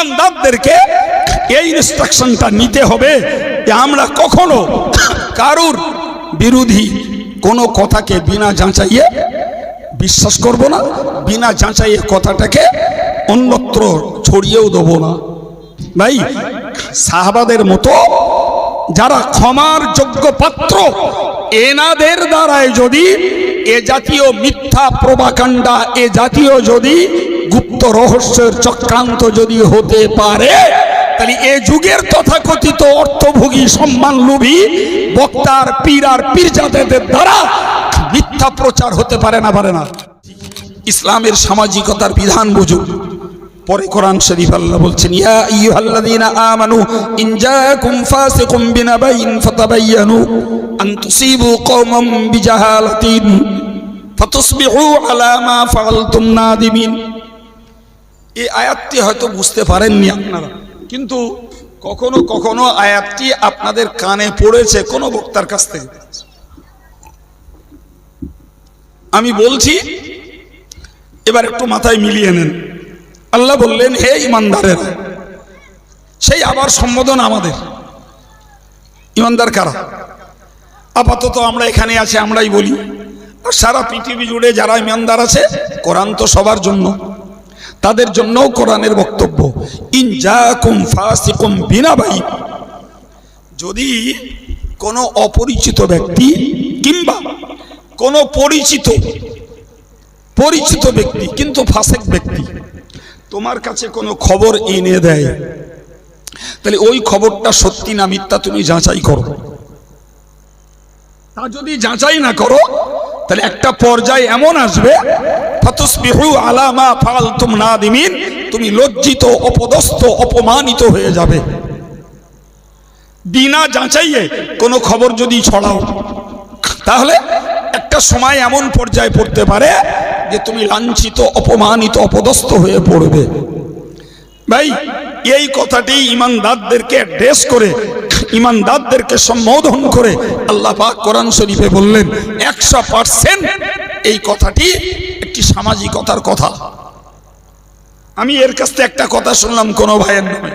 ইমানদারদেরকে এই ইনস্ট্রাকশনটা নিতে হবে যে আমরা কখনো কারুর বিরোধী কোনো কথাকে বিনা যাচাইয়ে বিশ্বাস করব না, বিনা যাচাইয়ে কথাটাকে অন্যত্র ছড়িয়েও দেবো না। ভাই, সাহাবাদের মতো যারা ক্ষমার যোগ্য পাত্র, এনাদের দ্বারায় যদি এ জাতীয় মিথ্যা প্রবাকাণ্ডা, এ জাতীয় যদি গুপ্ত রহস্যের চক্রান্ত যদি হতে পারে, তাহলে এ যুগের তথাকথিত অর্থভোগী সম্মান লোভী বক্তার পীর আর পীরজাদেদের দ্বারা মিথ্যা প্রচার হতে পারে না পারে না। ইসলামের সামাজিকতার বিধান বুঝুন। পরে কোরআন শরীফ আল্লাহ বলছেন, ইয়া আইয়ুহাল্লাযীনা আমানু, ইন জাআকুম ফাসিকুম বিনাবাইন ফাতাবায়ানু আন তুসিবু কওমান বিজাহালাতিন ফাতুসবিহু আলা মা ফাআলতুম নাদিমিন। এই আয়াতটি হয়তো বুঝতে পারেননি আপনারা। কিন্তু কখনো কখনো আয়াতটি আপনাদের কানে পড়েছে, কোনো বক্তার কাছ থেকে। আমি বলছি, এবার একটু মাথায় মিলিয়ে নেন। আল্লাহ বললেন, হে ইমানদারের, সেই আবার সম্বোধন আমাদের। ইমানদার কারা? আপাতত আমরা এখানে আছি, আমরাই বলি। সারা পৃথিবী জুড়ে যারা ইমানদার আছে, কোরআন তো সবার জন্য। তাদের জন্যও কোরআনের বক্তব্য। ইনজাকুম ফাসিকুম বিনা ভাই যদি কোনো অপরিচিত ব্যক্তি কিংবা কোনো পরিচিত পরিচিত ব্যক্তি, কিন্তু ফাসেক ব্যক্তি, তোমার কাছে কোনো খবর এনে দেয়, তাহলে ওই খবরটা সত্যি না মিথ্যা তুমি যাচাই করো। তা যদি যাচাই না করো তাহলে একটা পর্যায়ে এমন আসবে, ফাতুসবিহু আলা মা ফালতুম নাদিমিন তুমি লজ্জিত, অপদস্থ, অপমানিত হয়ে যাবে। বিনা যাচাইয়ে কোনো খবর যদি ছড়াও, তাহলে একটা সময় এমন পর্যায়ে পড়তে পারে যে তুমি লাঞ্ছিত, অপমানিত, অপদস্থ হয়ে পড়বে। ভাই, এই কথাটি ইমানদারদেরকে ড্রেস করে ইমানদারদেরকে সম্বোধন করে আল্লাহ পাক কোরআন শরীফে বললেন, একশো পার্সেন্ট এই কথাটি একটি সামাজিকতার কথা। আমি এর কাছ থেকে একটা কথা শুনলাম কোনো ভাইয়ের নামে।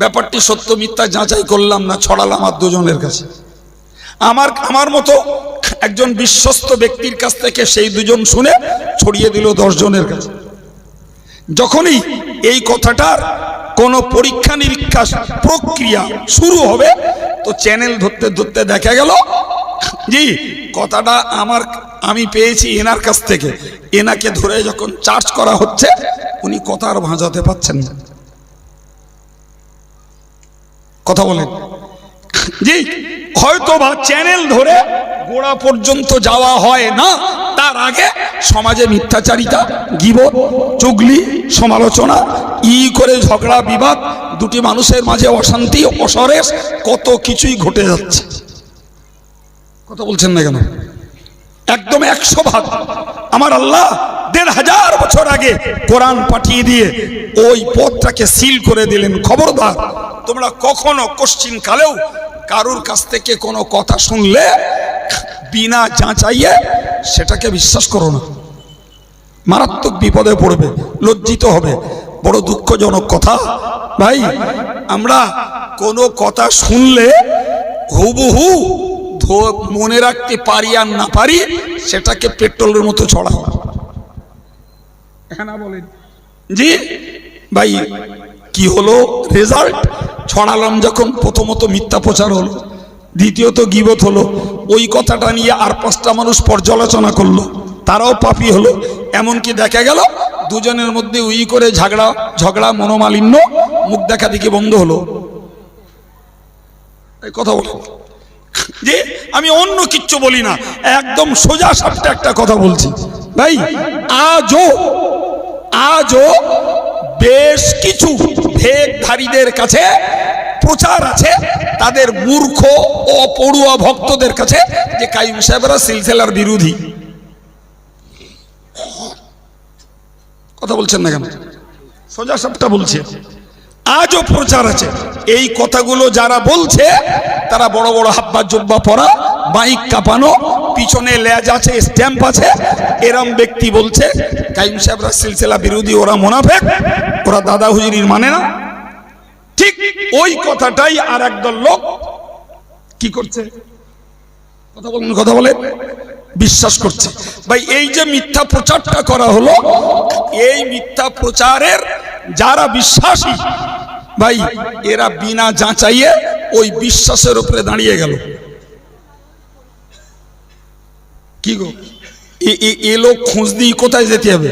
ব্যাপারটি সত্য মিথ্যা যাচাই করলাম না, ছড়ালাম আর দুজনের কাছে। আমার আমার মতো একজন বিশ্বস্ত ব্যক্তির কাছ থেকে সেই দুজন শুনে ছড়িয়ে দিল দশজনের কাছে। যখনই এই কথাটার কোনো পরীক্ষা নিরীক্ষা প্রক্রিয়া শুরু হবে, তো চ্যানেল ধরতে ধরতে দেখা গেল, জি, কথাটা আমার, আমি পেয়েছি এনার কাছ থেকে। এনাকে ধরে যখন চার্জ করা হচ্ছে, উনি কথা আর ভাঁজাতে পাচ্ছেন না। কথা বলেন। জি হয়তো বা চ্যানেল ধরে গোড়া পর্যন্ত যাওয়া হয় না, তার আগে সমাজে মিথ্যাচারিতা গিব চুগলি, সমালোচনা, ই করে ঝগড়া, বিবাদ, দুটি মানুষের মাঝে অশান্তি, অসরেশ, কত কিছুই ঘটে যাচ্ছে। কথা বলছেন না কেন? একদম একশো ভাগ। আমার আল্লাহ দেড় হাজার বছর আগে কোরআন পাঠিয়ে দিয়ে ওই পথটাকে সিল করে দিলেন। খবরদার, তোমরা কখনো কোশ্চিন কালেও কারুর কাছ থেকে কোনো কথা শুনলে বিনা যাচাইয়ে সেটাকে বিশ্বাস করো না। মারাত্মক বিপদে পড়বে, লজ্জিত হবে। বড় দুঃখজনক কথা। ভাই, আমরা কোনো কথা শুনলে হুবহু মনে রাখতে পারি আর না পারি সেটাকে পেট্রোলের মতো ছড়া হ্যাঁ বলেন। জি ভাই কি হলো রেজাল্ট ছড়ালাম যখন প্রথমত মিথ্যা প্রচার হলো দ্বিতীয়ত গিবত হলো। ওই কথাটা নিয়ে আর পাঁচটা মানুষ পর্যালোচনা করল তারাও পাপি হলো। এমনকি দেখা গেল দুজনের মধ্যে উই করে ঝগড়া ঝগড়া মনোমালিন্য মুখ দেখা দেখি বন্ধ হলো। এই কথা বলো। যে আমি অন্য কিচ্ছু বলি না, একদম সোজা সাপটা একটা কথা বলছি। ভাই, আজও আজও বেশ কিছু ভেদধারীদের কাছে প্রচার আছে, তাদের মূর্খ ও পড়ুয়া ভক্তদের কাছে, যে কাইম সাহেবরা সিলসিলার বিরোধী। কথা বলছেন না কেন? সোজা সাপটা বলছে। আজও প্রচার আছে। এই কথাগুলো যারা বলছে, তারা বড় বড় হাব্বা জব্বা পরা বাইক কাঁপানো, পিছনে লেজ আছে, স্ট্যাম্প আছে। এরম ব্যক্তি বলছে, কাইম সাহেবরা সিলসিলা বিরোধী, ওরা মোনাফেক, ওরা দাদা হুজুরির মানে না। ঠিক ওই কথাটাই আর একদল লোক কি করছে? কথা বলেন, কথা বলে বিশ্বাস করছে। ভাই, এই যে মিথ্যা প্রচারটা করা হলো, এই মিথ্যা প্রচারের যারা বিশ্বাসী, ভাই, এরা বিনা যাচাইয়ে ওই বিশ্বাসের উপরে দাঁড়িয়ে গেল। কি গো? এ- লোক খোঁজ দিয়ে কোথায় যেতে হবে?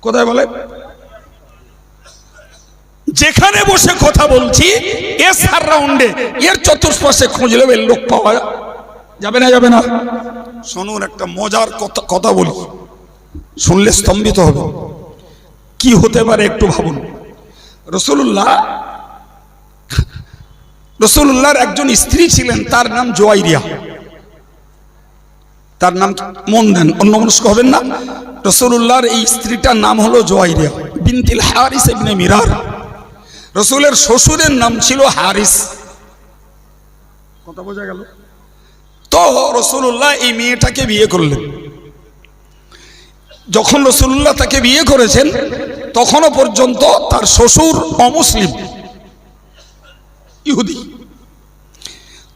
কোথায় বলে? যেখানে বসে কথা বলছি, এ সার রাউন্ডে, এর চতুষ্পাশে খুঁজলে এর লোক পাওয়া যাবে না যাবে না। শুনুন, একটা মজার কথা কথা বলি। শুনলে স্তম্ভিত হবে। কি হতে পারে একটু ভাবুন। রসুল্লাহ রসুল্লাহর একজন স্ত্রী ছিলেন, তার নাম জোয়াইরিয়া। তার নাম মন দেন অন্য মনস্ক হবেন না। রসুল্লাহর এই স্ত্রীটার নাম হলো জোয়াইরিয়া বিনতিল হারিস ইবনে মিরার। রসুলের শ্বশুরের নাম ছিল হারিস। কথা বোঝা গেল? তো রসুল্লাহ এই মেয়েটাকে বিয়ে করলেন। যখন রসুল্লাহ তাকে বিয়ে করেছেন, তখনও পর্যন্ত তার শ্বশুর অমুসলিম, ইহুদি।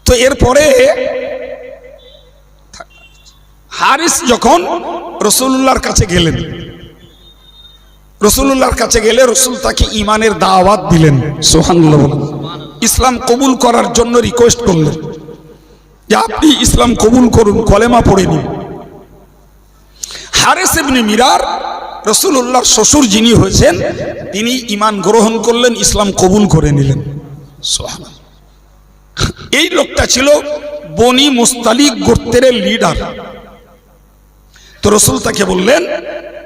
তো এরপরে হারিস যখন রসুল্লাহর কাছে গেলেন রসুল্লাহর কাছে গেলে রসুল তাকে ইমানের দাওয়াত দিলেন সোহানুল্লাহ ইসলাম কবুল করার জন্য রিকোয়েস্ট করলেন, যে আপনি ইসলাম কবুল করুন, কলেমা পড়ে নিন। হারেস ইবনে মিরার রসুল্লাহর শ্বশুর যিনি হয়েছেন, তিনি ইমান গ্রহণ করলেন, ইসলাম কবুল করে নিলেন। এই লোকটা ছিল বনি মুস্তালিক গোত্রের লিডার তো রসুল তাকে বললেন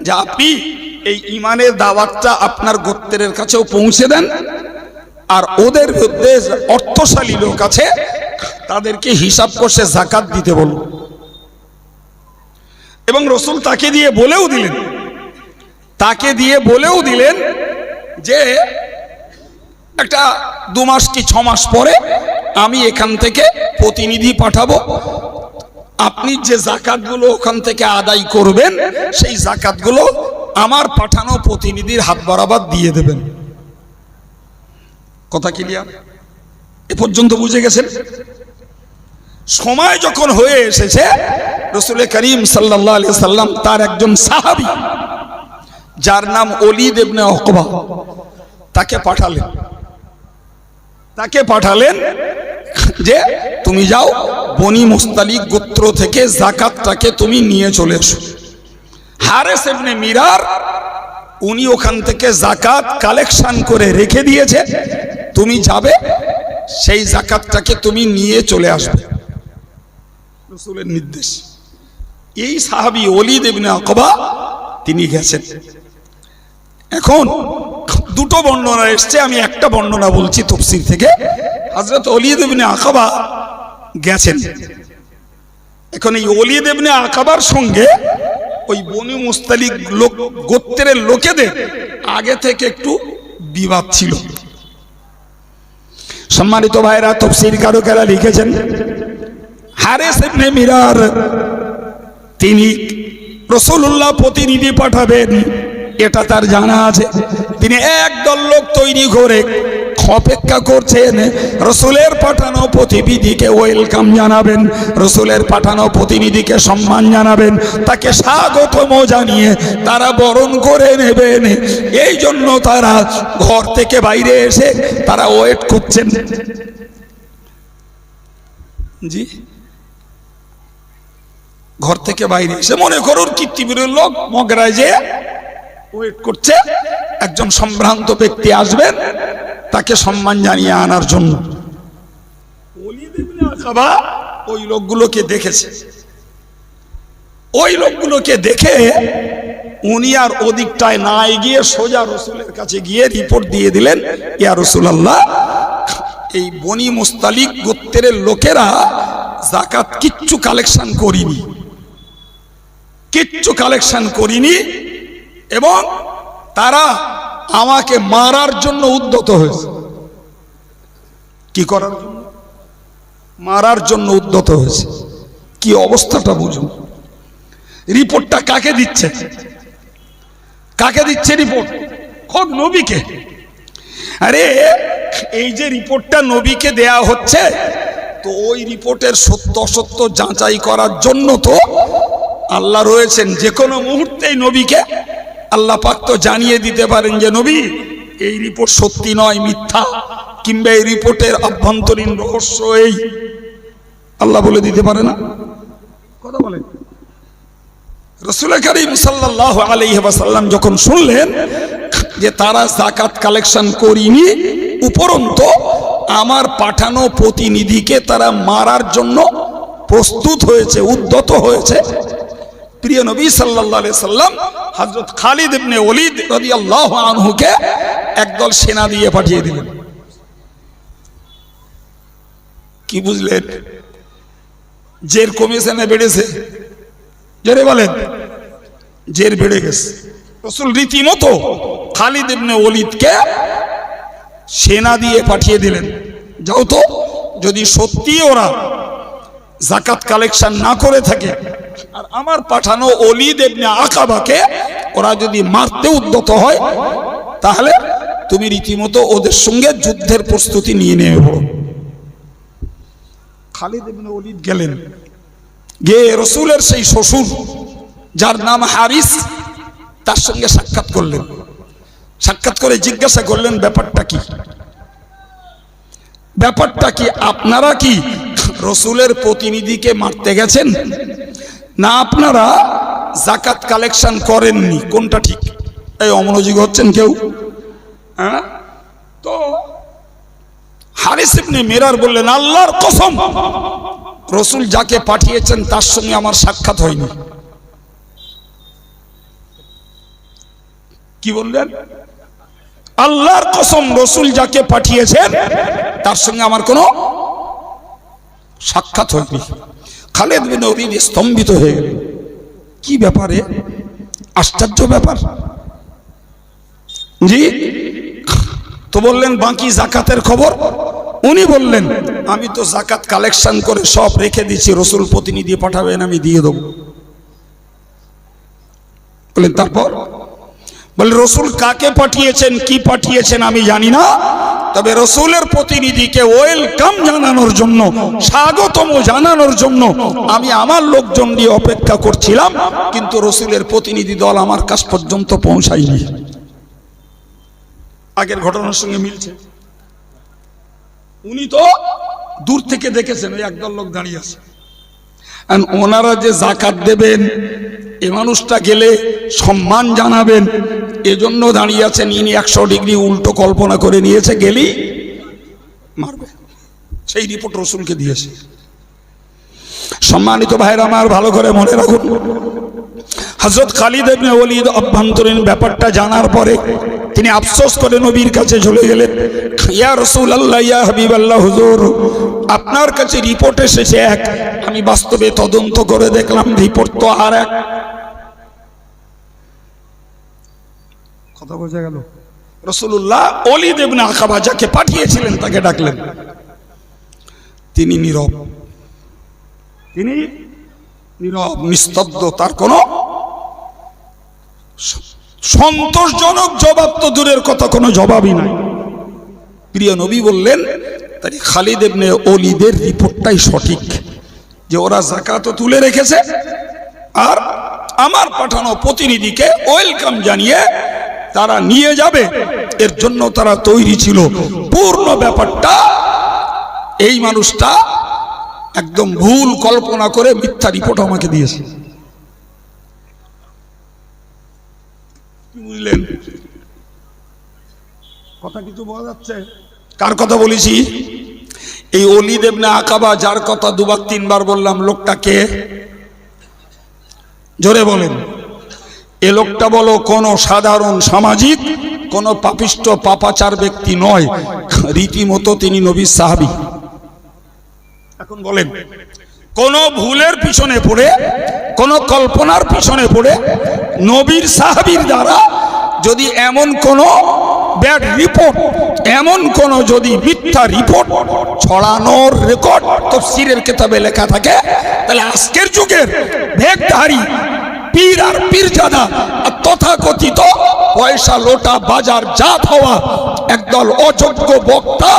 যে, আপনি এই ইমানের দাওয়াতটা আপনার গোত্রের কাছেও পৌঁছে দেন আর ওদের মধ্যে অর্থশালী লোক আছে, তাদেরকে হিসাব করছে, জাকাত দিতে বলুন। এবং রসুল তাকে দিয়ে বলেও দিলেন। তাকে দিয়ে বলেও দিলেন যে, একটা দু মাস কি ছ মাস পরে আমি এখান থেকে প্রতিনিধি পাঠাবো। আপনি যে জাকাতগুলো ওখান থেকে আদায় করবেন, সেই জাকাতগুলো আমার পাঠানো প্রতিনিধির হাত বরাবর দিয়ে দেবেন। কথা ক্লিয়ার এ পর্যন্ত বুঝে গেছেন? সময় যখন হয়ে এসেছে, রসুল করিম সাল্লাম তার একজন সাহাবি, যার নাম অলি দেবনে অকবা তাকে পাঠালেন। তাকে পাঠালেন যে, তুমি যাও, বনি মুস্তালিক গোত্র থেকে জাকাতটাকে তুমি নিয়ে চলে এসো। হারেস এমনি মিরার, উনি ওখান থেকে জাকাত কালেকশন করে রেখে দিয়েছে, তুমি যাবে, সেই জাকাতটাকে তুমি নিয়ে চলে আসবে। রসুলের নির্দেশ। এই সাহাবি অলি দেবিনা আকবা তিনি গেছেন। এখন দুটো বর্ণনা এসছে, আমি একটা বর্ণনা বলছি তফসির থেকে। হজরত অলি দেবিনে আকাবা গেছেন। এখন এই অলি দেবনে আকাবার সঙ্গে ওই বনি মুস্তালিক লোক, গোত্রের লোকেদের আগে থেকে একটু বিবাদ ছিল। সম্মানিত ভাইরা তফসির কারকেরা লিখেছেন হারেস ইবনে মিরার। তিনি রসুল্লাহ প্রতিনিধি পাঠাবেন। এটা তার জানা আছে। তিনি একদল লোক তৈরি করে অপেক্ষা করছেন। রসুলের পাঠানো প্রতিনিধিকে ওয়েলকাম জানাবেন। রসুলের পাঠানো প্রতিনিধিকে সম্মান জানাবেন। তাকে স্বাগতম জানিয়ে তারা বরণ করে নেবেন। এই জন্য তারা ঘর থেকে বাইরে এসে তারা ওয়েট করছেন। জি? ঘর থেকে বাইরে এসে মনে করুন কীর্তিবীরের লোক মগরায় যে ওয়েট করছে। একজন সম্ভ্রান্ত ব্যক্তি আসবেন তাকে সম্মান জানিয়ে আনার জন্য। ইবনে ওই লোকগুলোকে দেখেছে। ওই লোকগুলোকে দেখে উনি আর ওদিকটায় না গিয়ে সোজা রসুলের কাছে গিয়ে রিপোর্ট দিয়ে দিলেন, ইয়া রসুলাল্লাহ, এই বনি মুস্তালিক গোত্রের লোকেরা জাকাত কিচ্ছু কালেকশন করিনি। কিচ্ছু কালেকশন করিনি এবং তারা আমাকে মারার জন্য উদ্যত হয়েছে। কি করার জন্য? মারার জন্য উদ্যত হয়েছে। কি অবস্থাটা বুঝুন? রিপোর্টটা কাকে দিচ্ছে? কাকে দিচ্ছে রিপোর্ট খোদ নবীকে। আরে, এই যে রিপোর্টটা নবীকে দেয়া হচ্ছে, তো ওই রিপোর্টের সত্য অসত্য যাচাই করার জন্য তো আল্লাহ রয়েছেন যে কোনো মুহূর্তেই নবীকে আল্লাহ পাক তো জানিয়ে দিতে পারেন যে নবী এই রিপোর্ট সত্যি নয় মিথ্যা। কিংবা এই রিপোর্টের আভ্যন্তরীণ রহস্য এই। আল্লাহ বলে দিতে পারে না? কথা বলেন। রসুল করিম সাল্লাহ আলহাসাল্লাম যখন শুনলেন যে তারা জাকাত কালেকশন করিনি উপরন্ত আমার পাঠানো প্রতিনিধিকে তারা মারার জন্য প্রস্তুত হয়েছে উদ্যত হয়েছে প্রিয় নবী সাল্লাহ সাল্লাম হজরত খালিদ ইবনে ওলিদ রদি আল্লাহ আনহুকে একদল সেনা দিয়ে পাঠিয়ে দিলেন। কি বুঝলেন? জের কমিশনে বেড়েছে? জেরে বলেন। জের বেড়ে গেছে। রসুল রীতিমতো খালিদ ইবনে ওলিদকে সেনা দিয়ে পাঠিয়ে দিলেন। যাও তো, যদি সত্যি ওরা জাকাত কালেকশন না করে থাকে। আর আমার পাঠানো অলিদ এমনি আকাবাকে ওরা যদি মারতে উদ্যত হয়, তাহলে তুমি রীতিমতো ওদের সঙ্গে যুদ্ধের প্রস্তুতি নিয়ে নেবে। খালিদ ইবনে ওলিদ গেলেন। গিয়ে রসুলের সেই শ্বশুর, যার নাম হারিস, তার সঙ্গে সাক্ষাৎ করলেন। সাক্ষাৎ করে জিজ্ঞাসা করলেন, ব্যাপারটা কি? ব্যাপারটা কি, আপনারা কি রসুলের প্রতিনিধিকে মারতে গেছেন? না, আপনারা জাকাত কালেকশন করেননি। কোনটা ঠিক? এই অমনোযোগী হচ্ছেন কেউ? হ্যাঁ? তো হারিস ইবনে মেরার বললেন, আল্লাহর কসম, রসুল যাকে পাঠিয়েছেন তার সঙ্গে আমার সাক্ষাৎ হয়নি। কি বললেন? আল্লাহর কসম, রসুল যাকে পাঠিয়েছেন তার সঙ্গে আমার কোনো সাক্ষাৎ হয়নি। খালেদ বিন ওরিদ স্তম্ভিত হয়ে গেল কি ব্যাপারে? আশ্চর্য ব্যাপার। জি, তো বললেন, বাকি জাকাতের খবর? উনি বললেন, আমি তো জাকাত কালেকশন করে সব রেখে দিচ্ছি, রসুল প্রতিনিধি পাঠাবেন, আমি দিয়ে দেবো। বললেন, তারপর? বলে রসুল কাকে পাঠিয়েছেন, কি পাঠিয়েছেন আমি জানি না। তবে রসুলের প্রতিনিধিকে ওয়েলকাম জানানোর জন্য, স্বাগতম জানানোর জন্য আমি আমার লোকজন দিয়ে অপেক্ষা করছিলাম, কিন্তু রসুলের প্রতিনিধি দল আমার কাছ পর্যন্ত পৌঁছায়নি। আগের ঘটনার সঙ্গে মিলছে। উনি তো দূর থেকে দেখেছেন, ওই একদল লোক দাঁড়িয়ে আছে। ওনারা যে জাকাত দেবেন, এ মানুষটা গেলে সম্মান জানাবেন এজন্য দাঁড়িয়ে আছেন ইনি একশো ডিগ্রি উল্টো কল্পনা করে নিয়েছে গেলেই মারবে। সেই রিপোর্ট রসুলকে দিয়েছে। সম্মানিত ভাইরা আমার, ভালো করে মনে রাখুন। হজরত খালিদ ইবনে ওলিদ অভ্যন্তরীণ ব্যাপারটা জানার পরে তিনি আফসোস করে নবীর কাছে চলে গেলেন। ইয়া রসুল আল্লাহ ইয়া হাবিব আল্লাহ হুজুর, আপনার কাছে রিপোর্ট এসেছে এক। আমি বাস্তবে তদন্ত করে দেখলাম, রিপোর্ট তো আর এক। কথা বোঝা গেল। রসুল্লাহ অলি দেবনা আকাবা যাকে পাঠিয়েছিলেন, তাকে ডাকলেন। তিনি নীরব। তিনি নীরব, নিস্তব্ধ, তার কোনো সন্তোষজনক জবাব তো দূরের কথা, কোনো জবাবই নাই। প্রিয় নবী বললেন তাই খালিদ এমনি অলিদের রিপোর্টটাই সঠিক, যে ওরা জাকাতও তুলে রেখেছে, আর আমার পাঠানো প্রতিনিধিকে ওয়েলকাম জানিয়ে তারা নিয়ে যাবে। এর জন্য তারা তৈরি ছিল। পূর্ণ ব্যাপারটা, এই মানুষটা একদম ভুল কল্পনা করে মিথ্যা রিপোর্ট আমাকে দিয়েছে। বুঝলেন? কথা কিছু বলা যাচ্ছে? কার কথা বলেছি? এই অলি দেবনা আকাবা যার কথা দুবার তিনবার বললাম লোকটা কে জোরে বলেন। এ লোকটা বলো, কোনো সাধারণ সামাজিক, কোনো পাপিষ্ট, পাপাচার ব্যক্তি নয়। রীতিমতো তিনি নবীর সাহাবি। এখন বলেন, কোন ভুলের পিছনে পড়ে, কোন কল্পনার পিছনে পড়ে, নবীর সাহাবির দ্বারা যদি এমন কোন ব্যাড রিপোর্ট, এমন কোন যদি মিথ্যা রিপোর্ট ছড়ানোর রেকর্ড তফসিরের কেতাবে লেখা থাকে, তাহলে আজকের যুগের ভেগধারী পীর আর পীরজাদা। আর তথাকথিত পয়সা লোটা বাজার জাত হওয়া একদল অযোগ্য বক্তা,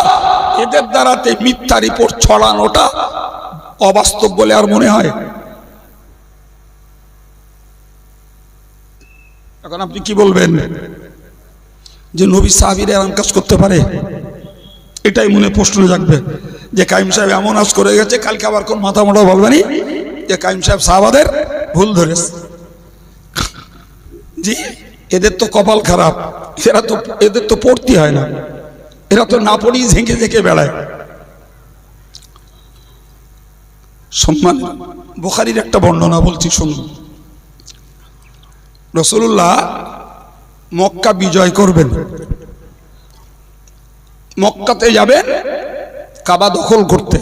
এদের দ্বারাতে মিথ্যা রিপোর্ট ছড়ানোটা অবাস্তব বলে আর মনে হয়। এখন আপনি কি বলবেন? যে নবী সাহাবিরা এমন কাজ করতে পারে? এটাই মনে প্রশ্ন জাগবে। যে কাইম সাহেব এমন আজ করে গেছে, কালকে আবার কোন মাথা মোটা বলবেনি যে কাইম সাহেব সাহাবাদের ভুল ধরেছে। জি, এদের তো কপাল খারাপ, এরা তো, এদের তো পড়তে হয় না। এরা তো না পড়ি ঝেঁকে ঝেঁকে বেড়ায়। সম্মান, বোখারির একটা বর্ণনা বলছি, শুনুন। রসুল্লাহ মক্কা বিজয় করবেন। মক্কাতে যাবেন, কাবা দখল করতে।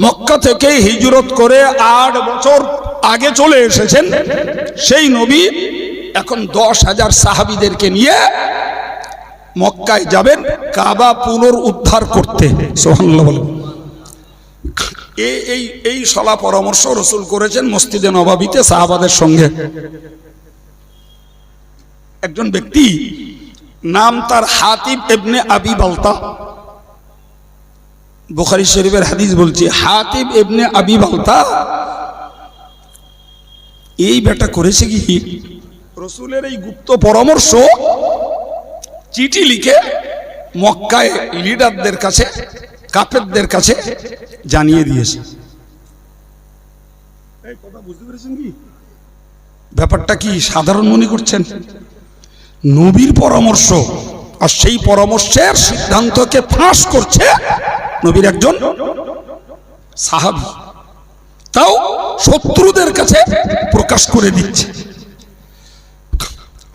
মক্কা থেকে হিজরত করে আট বছর আগে চলে এসেছেন সেই নবী এখন দশ হাজার সাহাবিদেরকে নিয়ে মক্কায় যাবেন, কাবা পুনর উদ্ধার করতে এই এই এই সলা পরামর্শ রসুল করেছেন মসজিদে নবাবিতে সাহাবাদের সঙ্গে। একজন ব্যক্তি, নাম তার হাতিব এবনে আবি বালতা। বুখারি শরীফের হাদিস বলছি, হাতিব এবনে আবি বালতা, এই বেটা করেছে কি? রসুলের এই গুপ্ত পরামর্শ চিঠি লিখে মক্কায় লিডারদের কাছে কাপেরদের কাছে জানিয়ে দিয়েছে। কথা বুঝতে পেরেছেন কি? ব্যাপারটা কি সাধারণ মনে করছেন? নবীর পরামর্শ আর সেই পরামর্শের সিদ্ধান্তকে ফাঁস করছে নবীর একজন সাহাবি। তাও শত্রুদের কাছে প্রকাশ করে দিচ্ছে।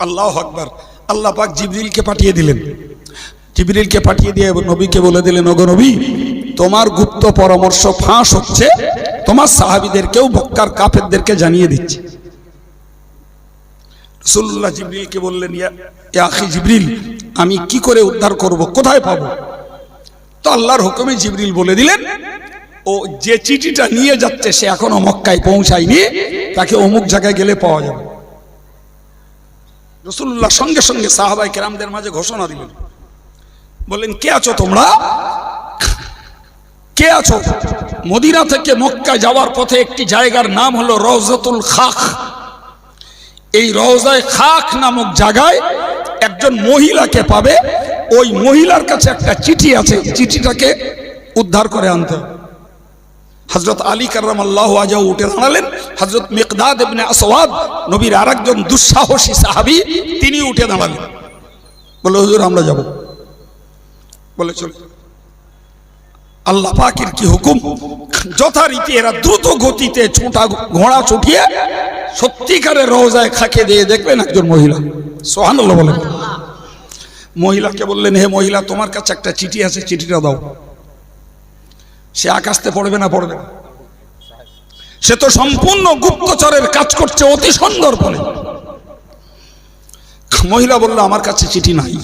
আল্লাহ আকবার। আল্লাহ পাক জিবরিলকে পাঠিয়ে দিলেন। জিবরিলকে পাঠিয়ে দিয়ে নবীকে বলে দিলেন, ওগো নবী, তোমার গুপ্ত পরামর্শ ফাঁস হচ্ছে। তোমার সাহাবিদেরকেও বক্কার কাফেরদেরকে জানিয়ে দিচ্ছে। রসুল্লাহ জিবরিলকে বললেন, ইয়া ইয়া আখি জিবরিল, আমি কি করে উদ্ধার করব? কোথায় পাবো? তো আল্লাহর হুকুমে জিবরিল বলে দিলেন, ও যে চিঠিটা নিয়ে যাচ্ছে, সে এখনও মক্কায় পৌঁছায়নি। তাকে অমুক জায়গায় গেলে পাওয়া যাবে। রসুল্লাহ সঙ্গে সঙ্গে সাহাবাই কেরামদের মাঝে ঘোষণা দিলেন। বললেন, কে আছো তোমরা? কে আছো? মদিনা থেকে মক্কা যাওয়ার পথে একটি জায়গার নাম হলো রওজাতুল খাখ। এই রওজায় খাখ নামক জায়গায় একজন মহিলাকে পাবে। ওই মহিলার কাছে একটা চিঠি আছে। চিঠিটাকে উদ্ধার করে আনতে হবে। হজরত আলী কার্রাম আল্লাহ আজাও উঠে দাঁড়ালেন। হজরত মেকদাদ ইবনে আসওয়াদ, নবীর আর একজন দুঃসাহসী সাহাবী, তিনি উঠে দাঁড়ালেন। বলে, হুজুর, আমরা যাব। বলে, চল। আল্লাহ পাকের কি হুকুম? যথারীতি এরা দ্রুত গতিতে ছোটা, ঘোড়া ছুটিয়ে সত্যিকারের রোজায় খাকে দিয়ে দেখবেন একজন মহিলা। সোহানুল্লাহ বলেন। মহিলাকে বললেন, হে মহিলা, তোমার কাছে একটা চিঠি আছে, চিঠিটা দাও। সে আকাশতে পড়বে না পড়বে না। সে তো সম্পূর্ণ গুপ্তচরের কাজ করছে অতি সুন্দরপনে মহিলা বলল, আমার কাছে চিঠি নাই।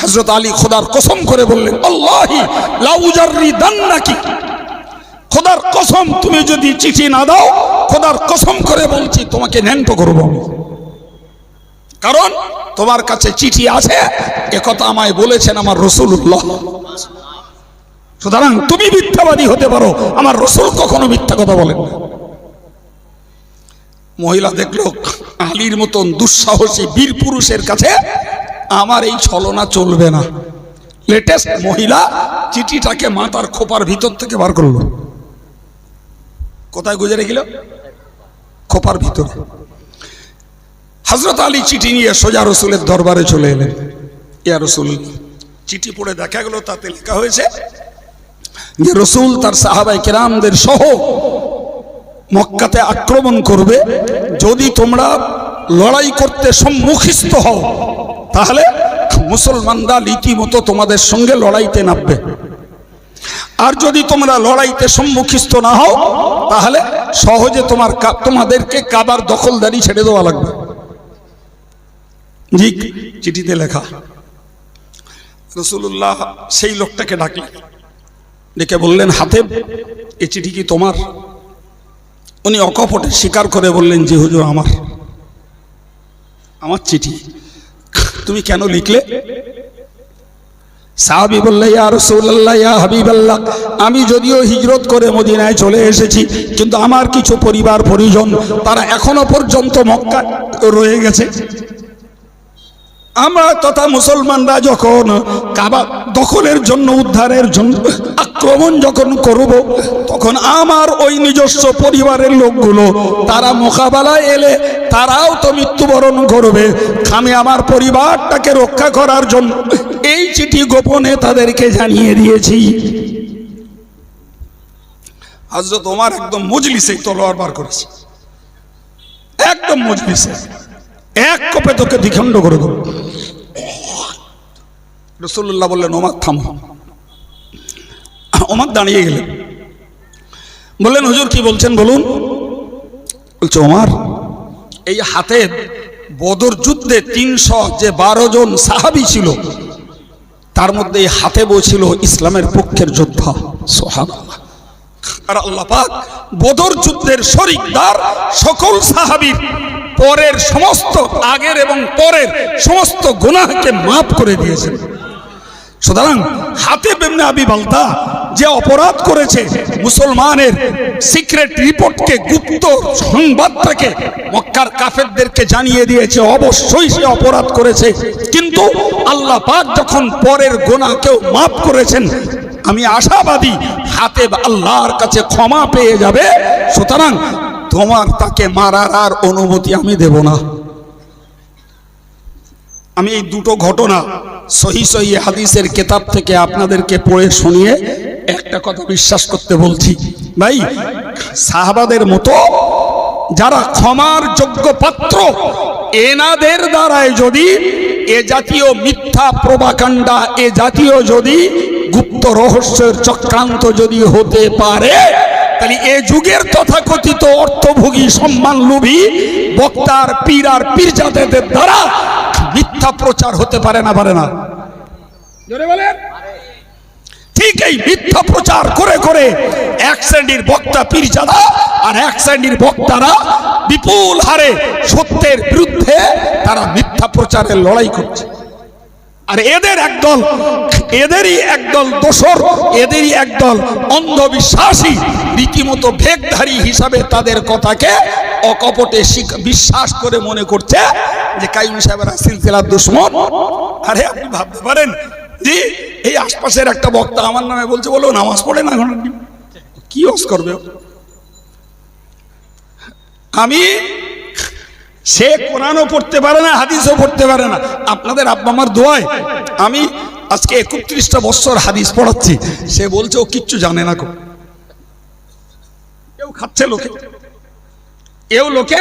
হজরত আলী খোদার কসম করে বললেন নাকি খোদার কসম, তুমি যদি চিঠি না দাও, খোদার কসম করে বলছি, তোমাকে ন্যান্ত করব কারণ, তোমার কাছে চিঠি আছে একথা আমায় বলেছেন আমার রসুল্লাহ সুতরাং তুমি মিথ্যাবাদী হতে পারো। আমার রসুল কখনো মিথ্যা কথা বলেন মহিলা দেখল, আলীর মতন দুঃসাহসী বীর পুরুষের কাছে আমার এই ছলনা চলবে না। লেটেস্ট মহিলা চিঠিটাকে মাতার খোপার ভিতর থেকে বার করল। কোথায় গুজে রেখিল? খোপার ভিতরে। হজরত আলী চিঠি নিয়ে সোজা রসুলের দরবারে চলে এলেন। ইয়া রসুল, চিঠি পড়ে দেখা গেল, তাতে লেখা হয়েছে যে রসুল তার সাহাবাই কেরামদের সহ মক্কাতে আক্রমণ করবে, যদি তোমরা লড়াই করতে সম্মুখীস্থ হও, তাহলে মুসলমানরা রীতিমতো তোমাদের সঙ্গে লড়াইতে নামবে। আর যদি তোমরা লড়াইতে সম্মুখীস্থ না হও, তাহলে সহজে তোমার তোমাদেরকে কাবার দখলদারি ছেড়ে দেওয়া লাগবে। চিঠিতে লেখা রসুল্লাহ সেই লোকটাকে ডাকলেন। ডেকে বললেন হাতে এ চিঠি কি তোমার? উনি অকপটে স্বীকার করে বললেন যে হুজুর, আমার। আমার চিঠি। তুমি কেন লিখলে? সাহাবি বললে, ইয়া রাসূলুল্লাহ, ইয়া হাবিবাল্লাহ, আমি যদিও হিজরত করে মদিনায় চলে এসেছি, কিন্তু আমার কিছু পরিবার, পরিজন, তারা এখনও পর্যন্ত মক্কা রয়ে গেছে। আমরা তথা মুসলমানরা যখন কাবা দখলের জন্য, উদ্ধারের জন্য আক্রমণ যখন করব, তখন আমার ওই নিজস্ব পরিবারের লোকগুলো, তারা মোকাবেলায় এলে তারাও তো মৃত্যুবরণ করবে। আমি আমার পরিবারটাকে রক্ষা করার জন্য এই চিঠি গোপনে তাদেরকে জানিয়ে দিয়েছি। হজরত তোমার একদম মজলিসে তলোয়ার বার করেছে। একদম মজলিসে। এক কপে তোকে দ্বিখণ্ড করে দেবো। রসুল্লাহ বললেন, ওমার, থামো। ওমার দাঁড়িয়ে গেলেন। বললেন, হুজুর, কি বলছেন বলুন? বলছে, ওমার, এই হাতে বদর যুদ্ধে তিনশো যে বারো জন সাহাবি ছিল, তার মধ্যে এই হাতে ছিল ইসলামের পক্ষের যোদ্ধা। সোহাব আর আল্লাহ পাক বদর যুদ্ধের শরিকদার সকল সাহাবীর পরের সমস্ত আগের এবং পরের সমস্ত গুনাহকে মাফ করে দিয়েছেন। সুতরাং হাতে বেমনে আবি বালতা যে অপরাধ করেছে মুসলমানের সিক্রেট রিপোর্টকে গুপ্ত সংবাদটাকে মক্কার কাফেরদেরকে জানিয়ে দিয়েছে, অবশ্যই সে অপরাধ করেছে। কিন্তু আল্লাহ পাক যখন পরের গোনাকেও মাফ করেছেন, আমি আশাবাদী হাতে আল্লাহর কাছে ক্ষমা পেয়ে যাবে। সুতরাং তোমার তাকে মারার আর অনুমতি আমি দেব না। আমি এই দুটো ঘটনা সহি সহি হাদিসের কেতাব থেকে আপনাদেরকে পড়ে শুনিয়ে একটা কথা বিশ্বাস করতে বলছি। ভাই, সাহাবাদের মতো যারা ক্ষমার যোগ্য পাত্র, এনাদের দ্বারায় যদি এ জাতীয় মিথ্যা প্রবাকাণ্ডা, এ জাতীয় যদি গুপ্ত রহস্যের চক্রান্ত যদি হতে পারে তাহলে এ যুগের তথাকথিত অর্থভোগী সম্মান লোভী বক্তার পীর আর পীরজাদেদের দ্বারা মিথ্যা প্রচার হতে পারে না পারে না। ঠিক এই মিথ্যা প্রচার করে করে এক শ্রেণির বক্তা পীরজাদা আর এক শ্রেণির বক্তারা বিপুল হারে সত্যের বিরুদ্ধে তারা মিথ্যা প্রচারের লড়াই করছে। আর এদের একদল এদেরই একদল দোসর এদেরই একদল অন্ধবিশ্বাসী। রীতিমতো ভেগধারী হিসাবে তাদের কথাকে অকপটে বিশ্বাস করে মনে করছে যে কাইম সাহেবের সিলসিলার দুশ্মন। আরে আপনি ভাবতে পারেন, যে এই আশপাশের একটা বক্তা আমার নামে বলছে, বলো নামাজ পড়ে না এখন? কি অস করবে? আমি সে কোরআনও পড়তে পারে না, হাদিসও পড়তে পারে না। আপনাদের আব্বা আমার দোয়ায় আমি আজকে একত্রিশটা বছর হাদিস পড়াচ্ছি। সে বলছে, ও কিচ্ছু জানে না কো কেউ খাচ্ছে লোকে। এও লোকে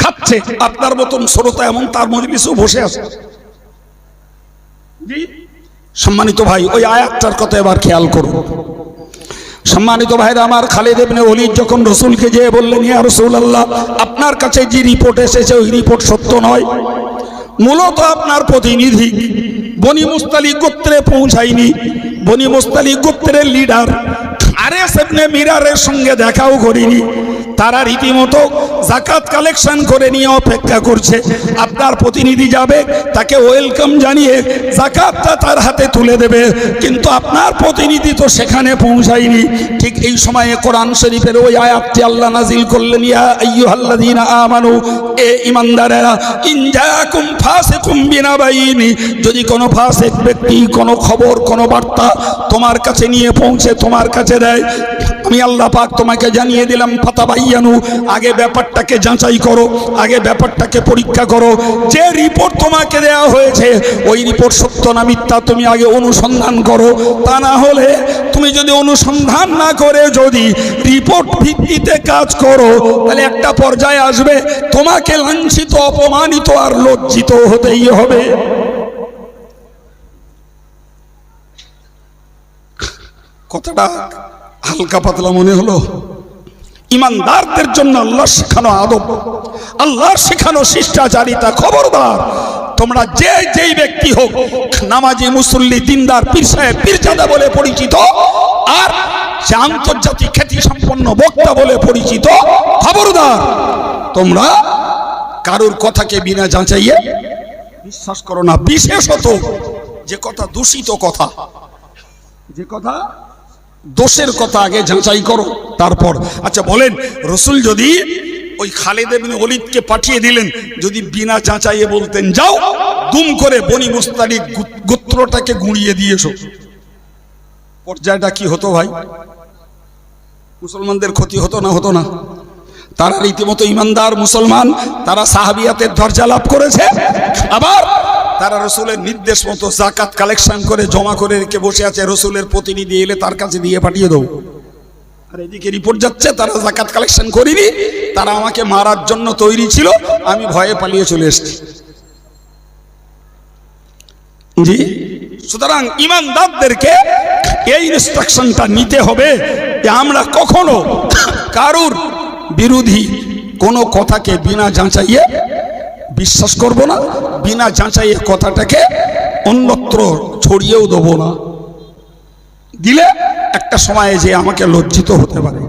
খাচ্ছে। আপনার মতন শ্রোতা এমন তার মজলিসেও বসে আছে। সম্মানিত ভাই, ওই আয়াতটার কথা এবার খেয়াল করুন। সম্মানিত ভাইরা আমার খালেদ ইবনে অলির যখন রসুলকে যেয়ে বললেন, ইয়া আল্লাহ আপনার কাছে যে রিপোর্ট এসেছে, ওই রিপোর্ট সত্য নয়। মূলত আপনার প্রতিনিধি বনি মুস্তালি গোত্রে পৌঁছায়নি। বনি মুস্তালি গোত্রের লিডার আরে সেমনে মিরারের সঙ্গে দেখাও করিনি। তারা রীতিমতো জাকাত কালেকশন করে নিয়ে অপেক্ষা করছে। আপনার প্রতিনিধি যাবে, তাকে ওয়েলকাম জানিয়ে জাকাতটা তার হাতে তুলে দেবে। কিন্তু আপনার প্রতিনিধি তো সেখানে পৌঁছায়নি। ঠিক এই সময়ে কোরআন শরীফের ওই আয়াতটি আল্লাহ নাজিল করলেন, ইয়া আইয়ুহাল্লাযীনা আমানু, এ ঈমানদারেরা, ইন জাআকুম ফাসিকুম বিনাবাইনি। যদি কোনো ফাসিক ব্যক্তি, কোনো খবর, কোনো বার্তা তোমার কাছে নিয়ে পৌঁছে, তোমার কাছে দেয়, আমি আল্লাহ পাক তোমাকে জানিয়ে দিলাম ফাতাবাইয়ানু আগে ব্যাপারটাকে যাচাই করো, আগে ব্যাপারটাকে পরীক্ষা করো। যে রিপোর্ট তোমাকে দেওয়া হয়েছে, ওই রিপোর্ট সত্য না মিথ্যা তুমি আগে অনুসন্ধান করো। তা না হলে তুমি যদি অনুসন্ধান না করে যদি রিপোর্ট ভিত্তিতে কাজ করো, তাহলে একটা পর্যায়ে আসবে, তোমাকে লাঞ্ছিত, অপমানিত আর লজ্জিত হতেই হবে। কথাটা হালকা পাতলা মনে হলো? ইমানদারদের জন্য আল্লাহ শেখানো আদব। আল্লাহর শেখানো শিষ্টাচারিতা খবরদার। তোমরা যে যেই ব্যক্তি হোক, নামাজি, মুসল্লি, দিনদার, পীর সাহেব, পীরজাদা বলে পরিচিত, আর সে আন্তর্জাতিক খ্যাতি সম্পন্ন বক্তা বলে পরিচিত, খবরদার। তোমরা কারোর কথাকে বিনা যাচাইয়ে বিশ্বাস করো না। বিশেষত যে কথা দূষিত কথা। যে কথা দোষের কথা আগে যাচাই করো, তারপর। আচ্ছা বলেন, রসুল যদি ওই খালেদ ইবনে ওলিদকে পাঠিয়ে দিলেন, যদি বিনা যাচাইয়ে বলতেন, যাও, দুম করে বনি মুস্তারি গোত্রটাকে গুঁড়িয়ে দিয়েছ পর্যায়টা কি হতো ভাই? মুসলমানদের ক্ষতি হতো না হতো না? তারা রীতিমতো ইমানদার মুসলমান, তারা সাহাবিয়াতের দরজা লাভ করেছে। আবার তারা রসুলের নির্দেশ মতো জাকাত কালেকশন করে জমা করে রেখে বসে আছে, রসুলের প্রতিনিধি এলে তার কাছে দিয়ে পাঠিয়ে দেবো। আর এদিকে রিপোর্ট যাচ্ছে, তারা জাকাত কালেকশন করিনি, তারা আমাকে মারার জন্য তৈরি ছিল, আমি ভয়ে পালিয়ে চলে এসেছি। জি? সুতরাং ইমানদারদেরকে এই ইনস্ট্রাকশনটা নিতে হবে যে আমরা কখনো কারুর বিরোধী কোনো কথাকে বিনা যাচাইয়ে বিশ্বাস করব না, বিনা যাচাইয়ে কথাটাকে অন্যত্র ছড়িয়েও দেবো না। দিলে একটা সময়ে যে আমাকে লজ্জিত হতে পারে।